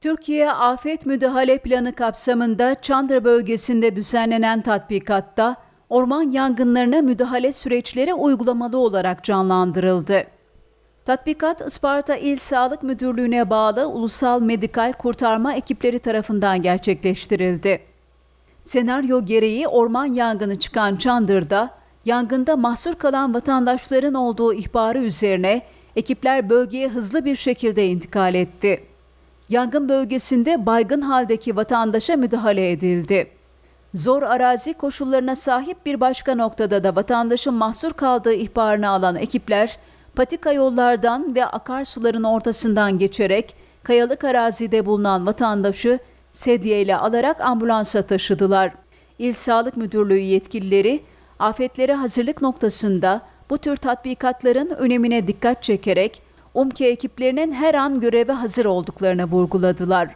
Türkiye Afet Müdahale Planı kapsamında Çandır bölgesinde düzenlenen tatbikatta orman yangınlarına müdahale süreçleri uygulamalı olarak canlandırıldı. Tatbikat Isparta İl Sağlık Müdürlüğü'ne bağlı ulusal medikal kurtarma ekipleri tarafından gerçekleştirildi. Senaryo gereği orman yangını çıkan Çandır'da yangında mahsur kalan vatandaşların olduğu ihbarı üzerine ekipler bölgeye hızlı bir şekilde intikal etti. Yangın bölgesinde baygın haldeki vatandaşa müdahale edildi. Zor arazi koşullarına sahip bir başka noktada da vatandaşın mahsur kaldığı ihbarını alan ekipler patika yollardan ve akarsuların ortasından geçerek kayalık arazide bulunan vatandaşı sedyeyle alarak ambulansa taşıdılar. İl Sağlık Müdürlüğü yetkilileri afetlere hazırlık noktasında bu tür tatbikatların önemine dikkat çekerek UMKE ekiplerinin her an göreve hazır olduklarını vurguladılar.